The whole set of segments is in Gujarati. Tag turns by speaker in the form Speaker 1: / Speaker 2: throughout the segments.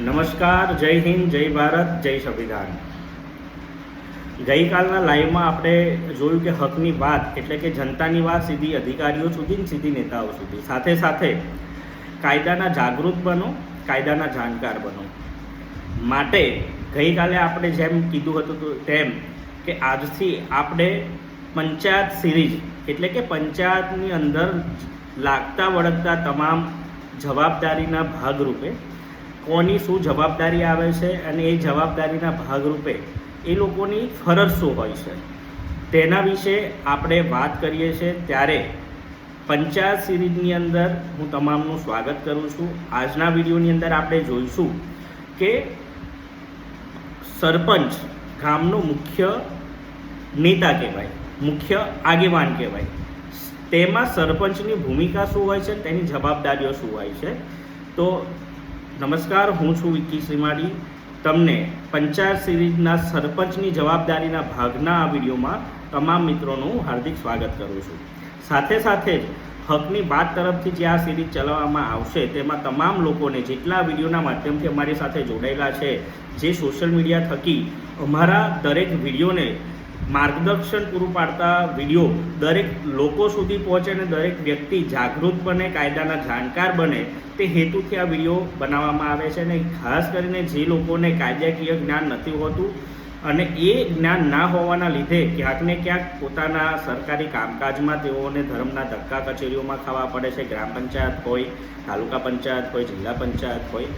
Speaker 1: નમસ્કાર, જય હિન્દ, જય ભારત, જય સંવિધાન. ગઈકાલના લાઈવમાં આપણે જોયું કે હકની વાત એટલે કે જનતાની વાત સીધી અધિકારીઓ સુધી ને સીધી નેતાઓ સુધી. સાથે સાથે કાયદાના જાગૃત બનો, કાયદાના જાણકાર બનો. માટે ગઈકાલે આપણે જેમ કીધું હતું તેમ કે આજથી આપણે પંચાયત સિરીઝ એટલે કે પંચાયતની અંદર લાગતા વળગતા તમામ જવાબદારીના ભાગરૂપે કોની શું જવાબદારી આવે છે અને એ જવાબદારીના ભાગરૂપે એ લોકોની ફરજ શું હોય છે? તેના વિશે આપણે વાત કરીએ છીએ ત્યારે પંચાયત સિરીઝની અંદર હું તમામનું સ્વાગત કરું છું. આજના વિડીયોની અંદર આપણે જોઈશું કે સરપંચ ગામનો મુખ્ય નેતા કહેવાય, મુખ્ય આગેવાન કહેવાય. તેમાં સરપંચની ભૂમિકા શું હોય છે, તેની જવાબદારીઓ શું હોય છે? તો નમસ્કાર, હું છું વિકી શ્રીમાળી. તમને પંચાયત સિરીઝના સરપંચની જવાબદારીના ભાગના આ વિડીયોમાં તમામ મિત્રોનું હાર્દિક સ્વાગત કરું છું. સાથે સાથે જ હકની વાત તરફથી જે આ સિરીઝ ચલાવવામાં આવશે તેમાં તમામ લોકોને જેટલા વિડીયોના માધ્યમથી અમારી સાથે જોડાયેલા છે, જે સોશિયલ મીડિયા થકી અમારા દરેક વિડીયોને માર્ગદર્શન પૂરું પાડતા વીડિયો દરેક લોકો સુધી પહોંચે અને દરેક વ્યક્તિ જાગૃત બને, કાયદાના જાણકાર બને, તે હેતુથી આ વીડિયો બનાવવામાં આવે છે અને ખાસ કરીને જે લોકોને કાયદાકીય જ્ઞાન નથી હોતું અને એ જ્ઞાન ના હોવાના લીધે ક્યાંક ને ક્યાંક પોતાના સરકારી કામકાજમાં તેઓને ધર્મના ધક્કા કચેરીઓમાં ખાવા પડે છે. ગ્રામ પંચાયત હોય, તાલુકા પંચાયત હોય, જિલ્લા પંચાયત હોય.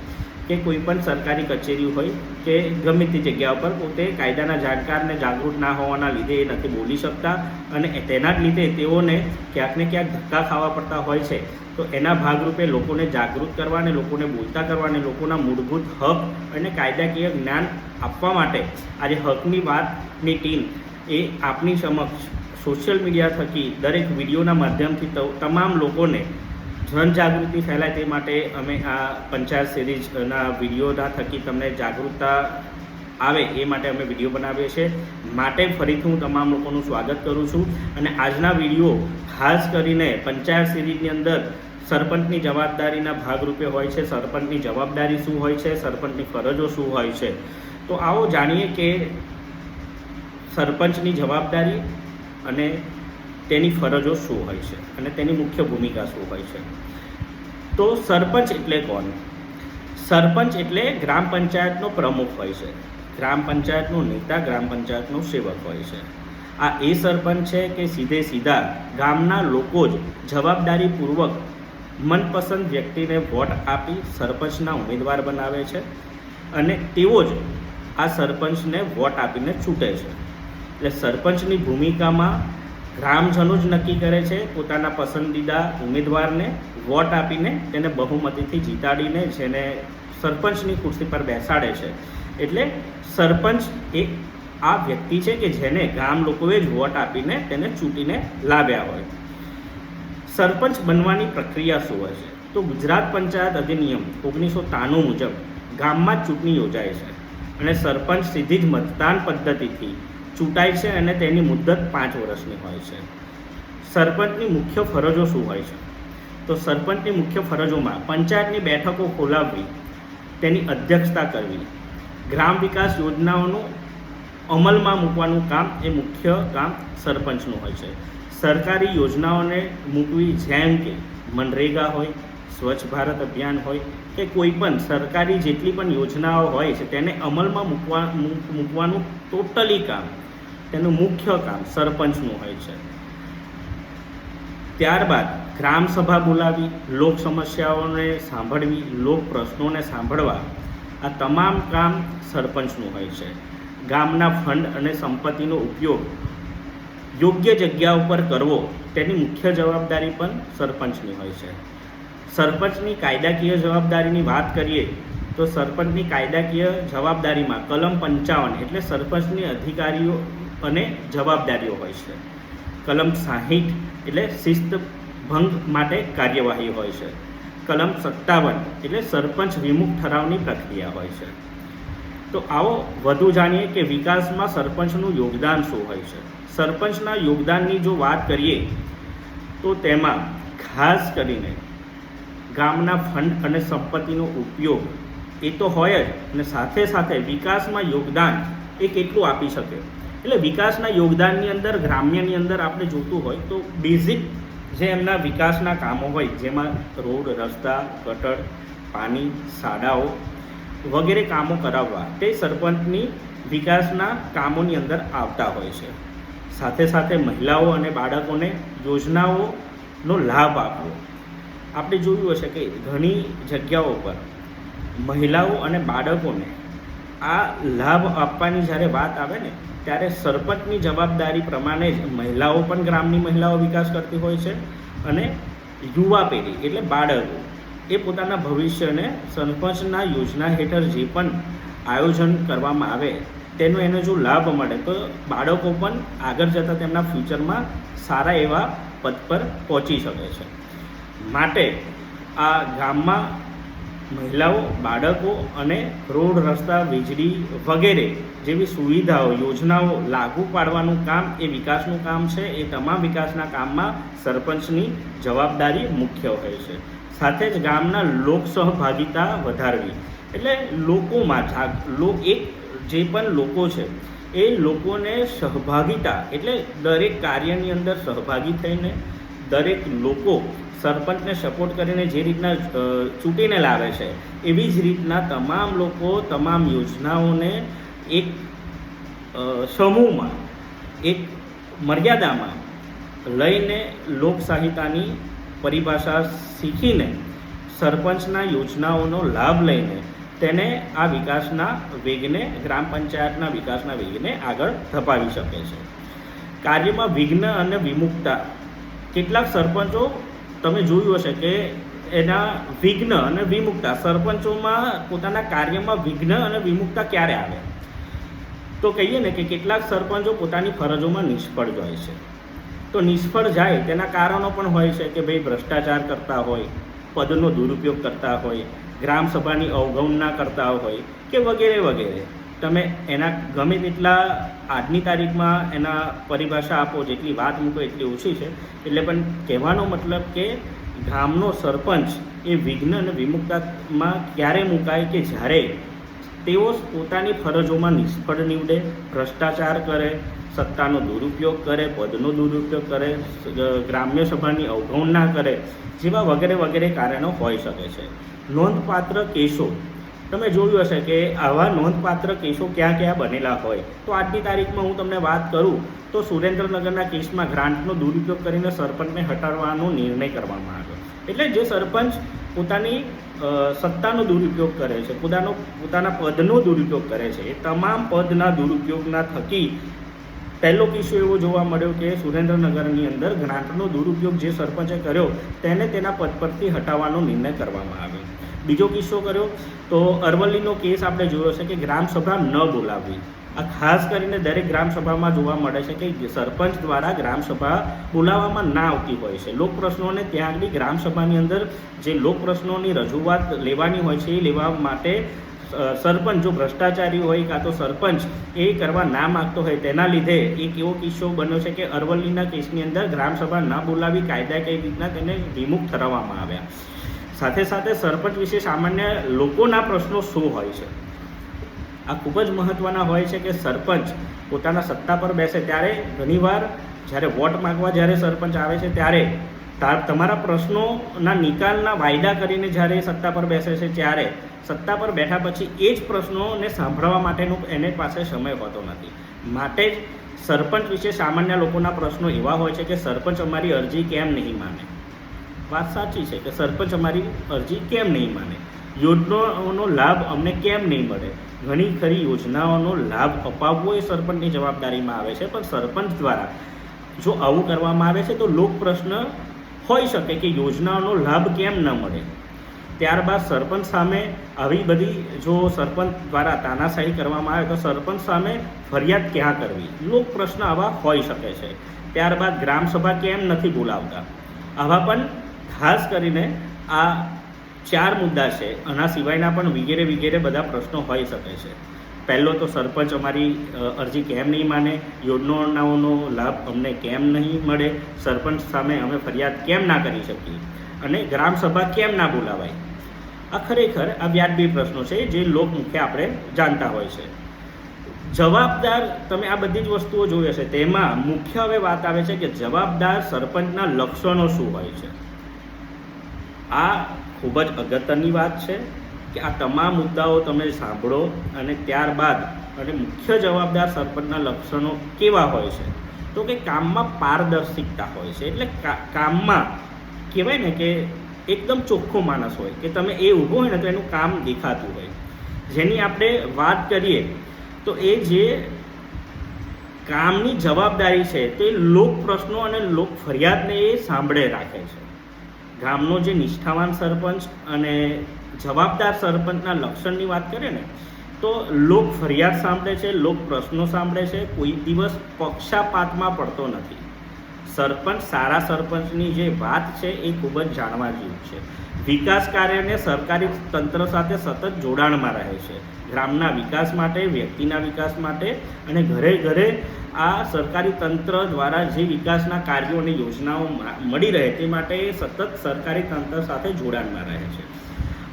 Speaker 1: કે કોઈ પણ સરકારી કચેરી હોય કે ગમે તે જગ્યા ઉપર પોતે કાયદાના જાણકારને જાગૃત ના હોવાના લીધે એ નથી બોલી શકતા અને તેના જ લીધે તેઓને ક્યાંક ને ક્યાંક ધક્કા ખાવા પડતા હોય છે. તો એના ભાગરૂપે લોકોને જાગૃત કરવા અને લોકોને બોલતા કરવા અને લોકોના મૂળભૂત હક અને કાયદાકીય જ્ઞાન આપવા માટે આજે હકની વાતની ટીમ એ આપની સમક્ષ સોશિયલ મીડિયા થકી દરેક વિડીયોના માધ્યમથી તમામ લોકોને જનજાગૃતિ ફેલાય તે માટે અમે આ પંચાયત સિરીઝના વિડીયોના થકી તમને જાગૃતતા આવે એ માટે અમે વીડિયો બનાવીએ છીએ. માટે ફરીથી હું તમામ લોકોનું સ્વાગત કરું છું અને આજના વીડિયો ખાસ કરીને પંચાયત સિરીઝની અંદર સરપંચની જવાબદારીના ભાગરૂપે હોય છે, સરપંચની જવાબદારી શું હોય છે, સરપંચની ફરજો શું હોય છે. તો આવો જાણીએ કે સરપંચની જવાબદારી અને તેની ફરજો શું હોય છે અને તેની મુખ્ય ભૂમિકા શું હોય છે? તો સરપંચ એટલે કોણ? સરપંચ એટલે ગ્રામ પંચાયતનો પ્રમુખ હોય છે. ગ્રામ પંચાયતનો નેતા, ગ્રામ પંચાયતનો સેવક હોય છે. આ એ સરપંચ છે કે સીધે સીધા ગામના લોકો જ જવાબદારીપૂર્વક મનપસંદ વ્યક્તિને વોટ આપી સરપંચના ઉમેદવાર બનાવે છે અને તેઓ જ આ સરપંચને વોટ આપીને છૂટે છે. એટલે સરપંચની ભૂમિકામાં ગ્રામજનો જ નક્કી કરે છે પોતાના પસંદીદા ઉમેદવારને વોટ આપીને તેને બહુમતીથી જીતાડીને જેને સરપંચની ખુરશી પર બેસાડે છે. એટલે સરપંચ એ આ વ્યક્તિ છે કે જેને ગામ લોકોએ જ વોટ આપીને તેને ચૂંટીને લાવ્યા હોય. સરપંચ બનવાની પ્રક્રિયા શું હોય છે? તો ગુજરાત પંચાયત અધિનિયમ ઓગણીસો ત્રાણું મુજબ ગામમાં ચૂંટણી યોજાય છે અને સરપંચ સીધી જ મતદાન પદ્ધતિથી ચૂંટાય છે અને તેની મુદ્દત પાંચ વર્ષની હોય છે. સરપંચની મુખ્ય ફરજો શું હોય છે? તો સરપંચની મુખ્ય ફરજોમાં પંચાયતની બેઠકો ખોલાવવી, તેની અધ્યક્ષતા કરવી, ગ્રામ વિકાસ યોજનાઓનું અમલમાં મૂકવાનું કામ એ મુખ્ય કામ સરપંચનું હોય છે. સરકારી યોજનાઓને મૂકવી જેમ કે મનરેગા હોય, સ્વચ્છ ભારત અભિયાન હોય કે કોઈ પણ સરકારી જેટલી પણ યોજનાઓ હોય છે, તેને અમલમાં મૂકવા, મૂક- મૂકવાનું ટોટલી કામ તેનું મુખ્ય કામ સરપંચનું હોય છે. ત્યારબાદ ગ્રામ સભા બોલાવી, લોક સમસ્યાઓને સાંભળવી, લોક પ્રશ્નોને સાંભળવા, આ તમામ કામ સરપંચનું હોય છે. ગામના ફંડ અને સંપત્તિનો ઉપયોગ યોગ્ય જગ્યા ઉપર કરવો, તેની મુખ્ય જવાબદારી પણ સરપંચની હોય છે. સરપંચની કાયદાકીય જવાબદારીની વાત કરીએ, તો સરપંચની કાયદાકીય જવાબદારીમાં કલમ પંચાવન એટલે સરપંચની અધિકારીઓ અને જવાબદારીઓ હોય છે. કલમ સાહીઠ એટલે શિસ્ત ભંગ માટે કાર્યવાહી હોય છે. કલમ સત્તાવન એટલે સરપંચ વિમુખ ઠરાવની પ્રક્રિયા હોય છે. તો આવો વધુ જાણીએ કે વિકાસમાં સરપંચનું યોગદાન શું હોય છે. સરપંચના યોગદાનની જો વાત કરીએ, તો તેમાં ખાસ કરીને ગામના ફંડ અને સંપત્તિનો ઉપયોગ એ તો હોય જ, અને સાથે સાથે વિકાસમાં યોગદાન એ કેટલું આપી શકે? એટલે વિકાસના યોગદાનની અંદર, ગ્રામ્યની અંદર આપણે જોતું હોય તો બેઝિક જે એમના વિકાસના કામો હોય, જેમાં રોડ, રસ્તા, ગટર, પાણી, શાળાઓ વગેરે કામો કરાવવા, તે સરપંચની વિકાસના કામોની અંદર આવતા હોય છે. સાથે સાથે મહિલાઓ અને બાળકોને યોજનાઓનો લાભ આપવો. આપણે જોયું હશે કે ઘણી જગ્યાઓ પર મહિલાઓ અને બાળકોને આ લાભ આપવાની જ્યારે વાત આવે ને, ત્યારે સરપંચની જવાબદારી પ્રમાણે જ મહિલાઓ પણ ગ્રામની મહિલાઓ વિકાસ કરતી હોય છે અને યુવા પેઢી, એટલે બાળકો, એ પોતાના ભવિષ્યને સરપંચના યોજના હેઠળ જે પણ આયોજન કરવામાં આવે, તેનો એને જો લાભ મળે, તો બાળકો પણ આગળ જતાં તેમના ફ્યુચરમાં સારા એવા પદ પર પહોંચી શકે છે. માટે આ ગામમાં મહિલાઓ, બાળકો અને રોડ રસ્તા, વીજળી વગેરે જેવી સુવિધાઓ, યોજનાઓ લાગુ પાડવાનું કામ એ વિકાસનું કામ છે. એ તમામ વિકાસના કામમાં સરપંચની જવાબદારી મુખ્ય હોય છે. સાથે જ ગામના લોક સહભાગિતા વધારવી. એટલે લોકોમાં જાગ, લો, એક જે પણ લોકો છે, એ લોકોને સહભાગિતા, એટલે દરેક કાર્યની અંદર સહભાગી થઈને દરેક લોકો સરપંચને સપોર્ટ કરીને જે રીતના ચૂંટીને લાવે છે, એવી જ રીતના તમામ લોકો તમામ યોજનાઓને એક સમૂહમાં, એક મર્યાદામાં લઈને લોકસાહિતાની પરિભાષા શીખીને સરપંચના યોજનાઓનો લાભ લઈને તેને આ વિકાસના વેગને, ગ્રામ પંચાયતના વિકાસના વેગને આગળ ધપાવી શકે છે. કાર્યમાં વિઘ્ન અને વિમુખતા કેટલાક સરપંચો તમે જોયું હશે કે એના વિઘ્ન અને વિમુખતા સરપંચોમાં પોતાના કાર્યમાં વિઘ્ન અને વિમુખતા ક્યારે આવે? તો કહીએ ને કે કેટલાક સરપંચો પોતાની ફરજોમાં નિષ્ફળ જાય છે. તો નિષ્ફળ જાય તેના કારણો પણ હોય છે કે ભાઈ ભ્રષ્ટાચાર કરતા હોય, પદનો દુરુપયોગ કરતા હોય, ગ્રામસભાની અવગણના કરતા હોય કે વગેરે વગેરે. તમે એના ગમે તેટલા આજની તારીખમાં એના પરિભાષા આપો, જેટલી વાત મૂકો એટલી ઓછી છે. એટલે પણ કહેવાનો મતલબ કે ગામનો સરપંચ એ વિઘ્ન અને વિમુક્તામાં ક્યારે મુકાય કે જ્યારે તેઓ પોતાની ફરજોમાં નિષ્ફળ નીવડે, ભ્રષ્ટાચાર કરે, સત્તાનો દુરુપયોગ કરે, પદનો દુરુપયોગ કરે ગ્રામ્ય સભાની અવગણના કરે, જેવા વગેરે વગેરે કારણો હોઈ શકે છે. નોંધપાત્ર કેસો તમે જોયું હશે કે આવા નોંધપાત્ર કેસો ક્યાં ક્યાં બનેલા હોય. તો આજની તારીખમાં હું તમને વાત કરું તો સુરેન્દ્રનગરના કેસમાં ગ્રાન્ટનો દુરુપયોગ કરીને સરપંચને હટાવવાનો નિર્ણય કરવામાં આવ્યો. એટલે જે સરપંચ પોતાની સત્તાનો દુરુપયોગ કરે છે, પોતાનો, પોતાના પદનો દુરુપયોગ કરે છે, એ તમામ પદના દુરુપયોગના થકી પહેલો કિસ્સો એવો જોવા મળ્યો કે સુરેન્દ્રનગરની અંદર ગ્રાન્ટનો દુરુપયોગ જે સરપંચે કર્યો, તેને તેના પદ પરથી હટાવવાનો નિર્ણય કરવામાં આવ્યો. બીજો કિસ્સો કર્યો તો અરવલ્લીનો કેસ આપણે જોયો છે કે ગ્રામસભા ન બોલાવવી. આ ખાસ કરીને દરેક ગ્રામસભામાં જોવા મળે છે કે સરપંચ દ્વારા ગ્રામસભા બોલાવવામાં ના આવતી હોય છે. લોક પ્રશ્નોને ત્યાં આગળ ગ્રામસભાની અંદર જે લોક પ્રશ્નોની રજૂઆત લેવાની હોય છે એ લેવા માટે સરપંચ જો ભ્રષ્ટાચારી હોય કાં તો સરપંચ એ કરવા ના માગતો હોય તેના લીધે એક એવો કિસ્સો બન્યો છે કે અરવલ્લીના કેસની અંદર ગ્રામસભા ના બોલાવી કાયદા કઈ રીતના તેને વિમુખ ઠરાવવામાં આવ્યા. સાથે સાથે સરપંચ વિશે સામાન્ય લોકોના પ્રશ્નો શું હોય છે? આ ખૂબ જ મહત્ત્વના હોય છે કે સરપંચ પોતાના સત્તા પર બેસે ત્યારે ઘણીવાર જ્યારે વોટ માગવા જ્યારે સરપંચ આવે છે ત્યારે તમારા પ્રશ્નોના નિકાલના વાયદા કરીને જ્યારે સત્તા પર બેસે છે ત્યારે સત્તા પર બેઠા પછી એ જ પ્રશ્નોને સાંભળવા માટેનો એને પાસે સમય હોતો નથી. માટે જ સરપંચ વિશે સામાન્ય લોકોના પ્રશ્નો એવા હોય છે કે સરપંચ અમારી અરજી કેમ નહીં માને? વાત સાચી છે કે સરપંચ અમારી અરજી કેમ નહીં માને? યોજનાઓનો લાભ અમને કેમ નહીં મળે? ઘણી ખરી યોજનાઓનો લાભ અપાવવો એ સરપંચની જવાબદારીમાં આવે છે, પણ સરપંચ દ્વારા જો આવું કરવામાં આવે છે તો લોક પ્રશ્ન હોઈ શકે કે યોજનાઓનો લાભ કેમ ન મળે. ત્યારબાદ સરપંચ સામે આવી બધી જો સરપંચ દ્વારા તાનાશાહી કરવામાં આવે તો સરપંચ સામે ફરિયાદ ક્યાં કરવી? લોક પ્રશ્ન આવા હોઈ શકે છે. ત્યારબાદ ગ્રામસભા કેમ નથી બોલાવતા? આવા પણ ખાસ કરીને આ ચાર મુદ્દા છે આના સિવાયના પણ વગેરે વગેરે બધા પ્રશ્નો હોઈ શકે છે. પહેલો તો સરપંચ અમારી અરજી કેમ નહીં માને? યોજનાઓનો લાભ અમને કેમ નહીં મળે? સરપંચ સામે અમે ફરિયાદ કેમ ના કરી શકીએ? અને ગ્રામસભા કેમ ના બોલાવાય? આ ખરેખર આ વ્યાજબી પ્રશ્નો છે, જે લોકમુખ્ય આપણે જાણતા હોય છે. જવાબદાર તમે આ બધી જ વસ્તુઓ જોઈ હશે, તેમાં મુખ્ય હવે વાત આવે છે કે જવાબદાર સરપંચના લક્ષણો શું હોય છે? આ ખૂબ જ અગત્યની વાત છે કે આ તમામ મુદ્દાઓ તમે સાંભળો અને ત્યારબાદ અને મુખ્ય જવાબદાર સરપંચના લક્ષણો કેવા હોય છે? તો કે કામમાં પારદર્શિકતા હોય છે. એટલે કામમાં કહેવાય ને કે એકદમ ચોખ્ખો માણસ હોય કે તમે એ ઊભો હોય ને તો એનું કામ દેખાતું હોય. જેની આપણે વાત કરીએ તો એ જે કામની જવાબદારી છે તે લોક પ્રશ્નો અને લોક ફરિયાદને એ સાંભળે રાખે છે. ગામનો જે નિષ્ઠાવાન સરપંચ અને જવાબદાર સરપંચના લક્ષણની વાત કરીએ ને, તો લોક ફરિયાદ સાંભળે છે, લોક પ્રશ્નો સાંભળે છે, કોઈ દિવસ પક્ષાપાતમાં પડતો નથી. સરપંચ, સારા સરપંચની જે વાત છે એ ખૂબ જ જાણવા જેવી છે. વિકાસ કાર્યને સરકારી તંત્ર સાથે સતત જોડાણમાં રહે છે. ગ્રામના વિકાસ માટે, વ્યક્તિના વિકાસ માટે અને ઘરે ઘરે આ સરકારી તંત્ર દ્વારા જે વિકાસના કાર્યો અને યોજનાઓ મળી રહે તે માટે સતત સરકારી તંત્ર સાથે જોડાણમાં રહે છે.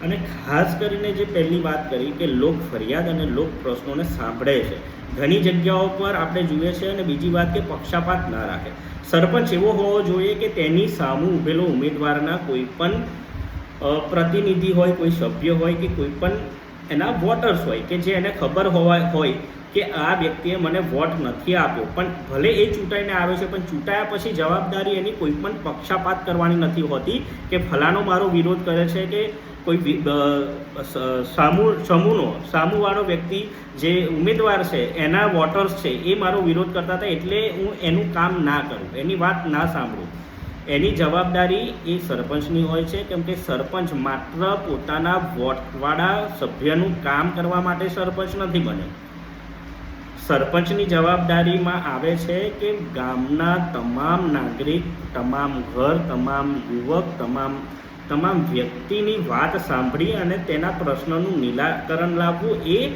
Speaker 1: અને ખાસ કરીને જે પહેલી વાત કરી કે લોક ફરિયાદ અને લોક પ્રશ્નોને સાંભળે છે. ઘણી જગ્યાઓ પર આપણે જોઈએ છે અને બીજી વાત કે પક્ષાપાત ના રાખે. સરપંચ એવો હોવો જોઈએ કે તેની સામું ઊભેલો ઉમેદવારના કોઈ પણ પ્રતિનિધિ હોય, કોઈ સભ્ય હોય કે કોઈ પણ એના વોટર્સ હોય કે જે એને ખબર હોવા, હોય કે આ વ્યક્તિએ મને વોટ નથી આપ્યો. પણ ભલે એ ચૂંટાઈને આવે છે, પણ ચૂંટાયા પછી જવાબદારી એની કોઈ પણ પક્ષાપાત કરવાની નથી હોતી કે ફલાનો મારો વિરોધ કરે છે કે કોઈ સામૂહ સામુ, સમૂહનો, સામુવાળો વ્યક્તિ જે ઉમેદવાર છે, એના વોટર્સ છે, એ મારો વિરોધ કરતા હતા એટલે હું એનું કામ ના કરું. એની વાત ના સાંભળું. એની જવાબદારી એ સરપંચની હોય છે, કેમ કે સરપંચ માત્ર પોતાના વોટવાળા સભ્યનું કામ કરવા માટે સરપંચ નથી બન્યો. સરપંચની જવાબદારીમાં આવે છે કે ગામના તમામ નાગરિક, તમામ ઘર, તમામ યુવક, તમામ તમામ વ્યક્તિની વાત સાંભળી અને તેના પ્રશ્નનું નિરાકરણ લાવવું એ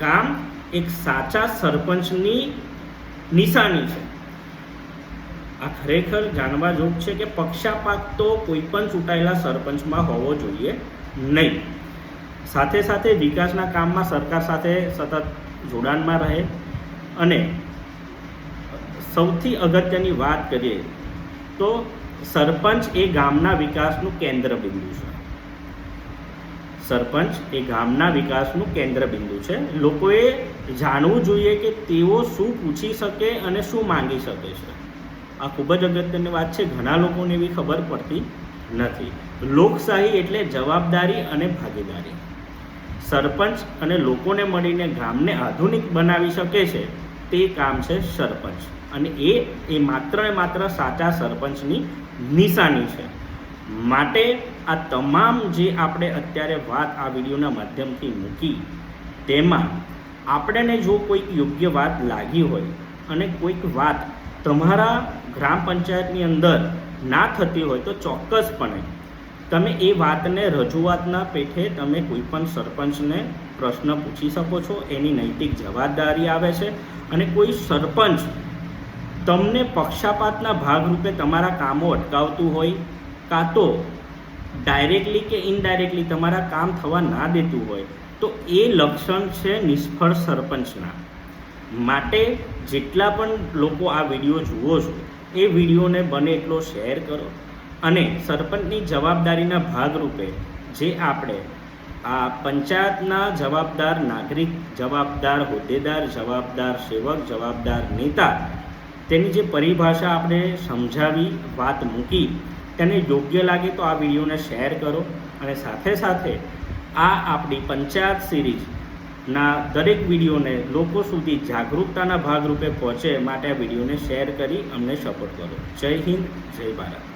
Speaker 1: કામ એક સાચા સરપંચની નિશાની છે. આ ખરેખર જાણવા જોગ છે કે પક્ષાપાત તો કોઈ પણ ચૂંટાયેલા સરપંચમાં હોવો જોઈએ નહીં. સાથે સાથે વિકાસના કામમાં સરકાર સાથે સતત જોડાણમાં રહે. અને સૌથી અગત્યની વાત કરીએ તો સરપંચ એ ગામના વિકાસનું કેન્દ્ર બિંદુ છે. સરપંચ એ ગામના વિકાસનું કેન્દ્ર બિંદુ છે. લોકોએ જાણવું જોઈએ કે તેઓ શું પૂછી શકે અને શું માંગી શકે છે. આ ખૂબ જ અગત્યની વાત છે. ઘણા લોકોને એવી ખબર પડતી નથી. લોકશાહી એટલે જવાબદારી અને ભાગીદારી. સરપંચ અને લોકોને મળીને ગામને આધુનિક બનાવી શકે છે, તે કામ છે સરપંચ. અને એ એ માત્ર ને માત્ર સાચા સરપંચની નિશાની છે. માટે આ તમામ જે આપણે અત્યારે વાત આ વિડીયોના માધ્યમથી મૂકી, તેમાં આપણને જો કોઈક યોગ્ય વાત લાગી હોય અને કોઈક વાત તમારા ગ્રામ પંચાયતની અંદર ના થતી હોય તો ચોક્કસપણે તમે એ વાતને રજૂઆતના પેઠે તમે કોઈ પણ સરપંચને પ્રશ્ન પૂછી શકો છો, એની નૈતિક જવાબદારી આવે છે અને કોઈ સરપંચ તમને પક્ષાપાતના ભાગરૂપે તમારા કામો અટકાવતું હોય કાં તો ડાયરેક્ટલી કે ઇનડાયરેક્ટલી તમારા કામ થવા ના દેતું હોય, તો એ લક્ષણ છે નિષ્ફળ સરપંચના. માટે જેટલા પણ લોકો આ વીડિયો જુઓ છો, એ વિડીયોને બને એટલો શેર કરો. અને સરપંચની જવાબદારીના ભાગરૂપે જે આપણે આ પંચાયતના જવાબદાર નાગરિક, જવાબદાર હોદ્દેદાર, જવાબદાર સેવક, જવાબદાર નેતા તેની જે પરિભાષા આપણે સમજાવી, વાત મૂકી, તેને યોગ્ય લાગે તો આ વિડીયોને શેર કરો અને સાથે સાથે આ આપણી પંચાયત સિરીઝના દરેક વિડીયોને લોકો સુધી જાગૃતતાના ભાગરૂપે પહોંચે માટે આ વિડીયોને શેર કરી અમને સપોર્ટ કરો. જય હિન્દ, જય ભારત.